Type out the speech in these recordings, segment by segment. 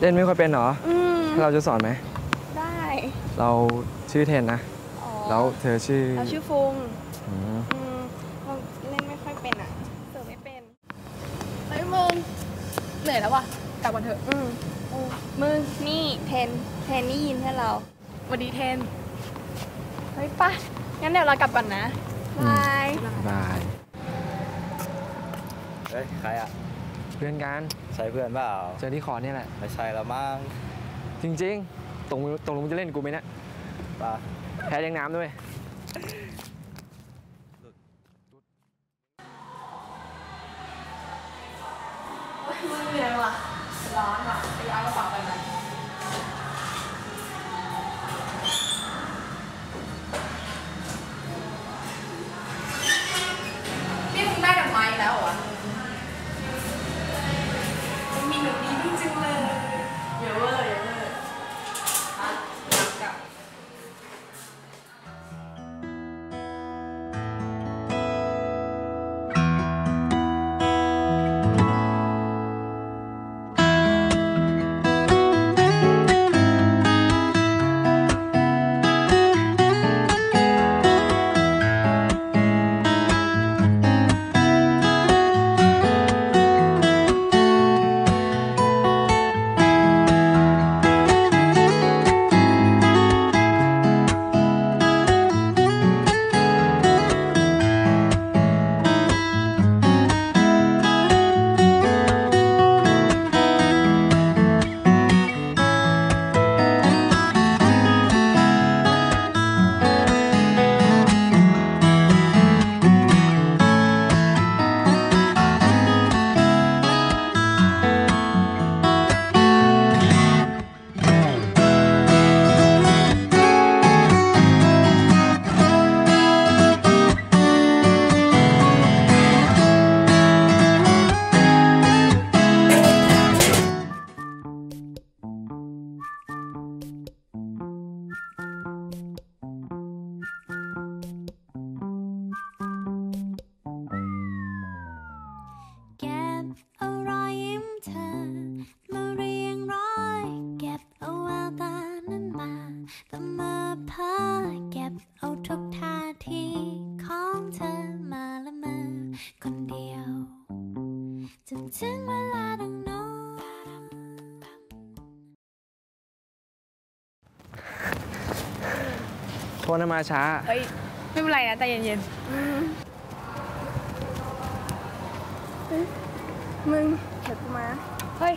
เล่นไม่ค่อยเป็นเหรอ อืมเราจะสอนไหม ได้เราชื่อเทนนะ อ๋อแล้วเธอชื่อเราชื่อฟุงอืมอืมเราเล่นไม่ค่อยเป็นอะเสิร์ฟไม่เป็นเฮ้ยมึงเหนื่อยแล้วว่ะกลับกันเถอะอืมอืมมึงนี่เทนเทนนี่ยินให้เราสวัสดีเทน เฮ้ยป่ะงั้นเดี๋ยวเรากลับก่อนนะบาย บาย เฮ้ย ใครอะ เพื่อนกันใช่เพื่อนเปล่าเจอที่คอร์สเนี่ยแหละไม่ใช่แล้วมั้งจริง ๆตรงตรงลงมึงจะเล่นกูไหมเนี่ยป่ะแพ้เลี้ยงน้ำด้วย ถึงเวลาดังโน้นโทษนะมาช้า เฮ้ย ไม่เป็นไรนะใจเย็นๆมึงเดี๋ยวกูมา เฮ้ย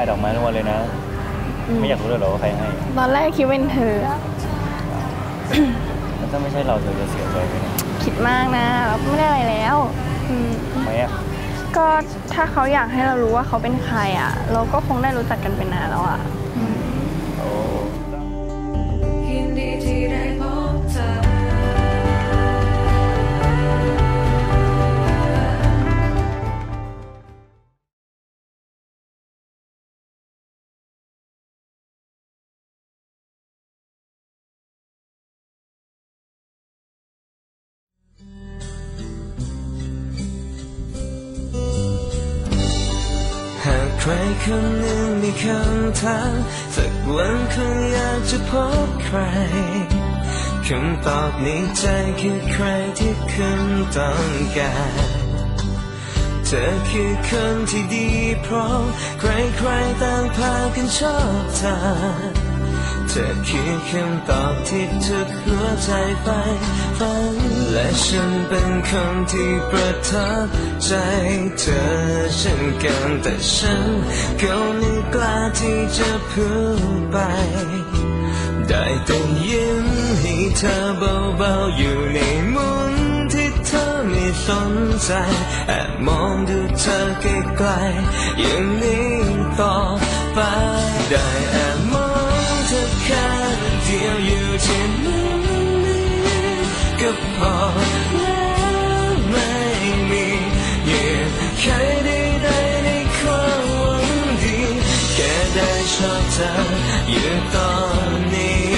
ายดอกไม้ทั้งวันเลยนะ ไม่อยากรู้เลยเหรอว่าใครให้ตอนแรกคิดเป็นเธออะแล้วถ้าไม่ใช่เราเธอจะเสียใจไหมเนี่ยคิดมากนะเราไม่ได้อะไรแล้วอืมทำไมอะก็ถ้าเขาอยากให้เรารู้ว่าเขาเป็นใครอะ เราก็คงได้รู้จักกันเป็นนานแล้วอะ ใครคนหนึ่งมีคำถามสักวันคงอยากจะพบใครคำตอบในใจคือใครที่คุณต้องการ เธอคือคนที่ดีเพราะใครๆต่างพากันชอบเธอ เธอคือคำตอบที่ทุกหัวใจไปฝันและฉันเป็นคนที่ประทับใจเธอเช่นกันแต่ฉันก็ไม่กล้าที่จะพูดไป ได้แต่ยิ้มให้เธอเบาๆอยู่ในมุมที่เธอไม่สนใจแอบมองดูเธอไกลๆอย่างนี้ต่อไปได้แอบ เธอแค่เดียวอยู่ที่มุมนี้ก็พอแล้วไม่มีเหตุใครใดๆในความหวังดี แค่ได้ชอบเธออยู่ตอนนี้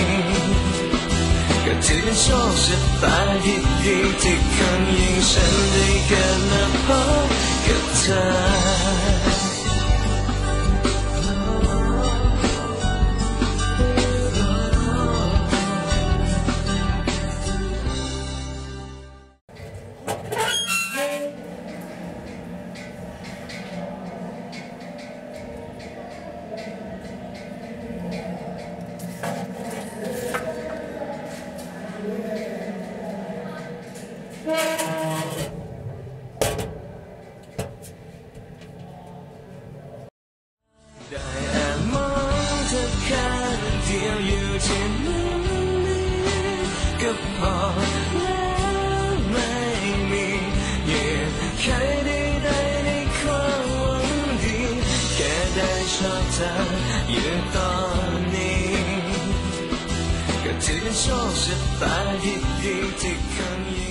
ก็ถือเป็นโชคชะตาที่ดีที่คนอย่งฉันได้เกิดมาพบกับเธอ ยวอยู่ที่มุมนี้ก็พอแล้วไม่มีเหตุใครใดๆในความหวังดีแค่ได้ชอ บเธออยู่ตอนนี้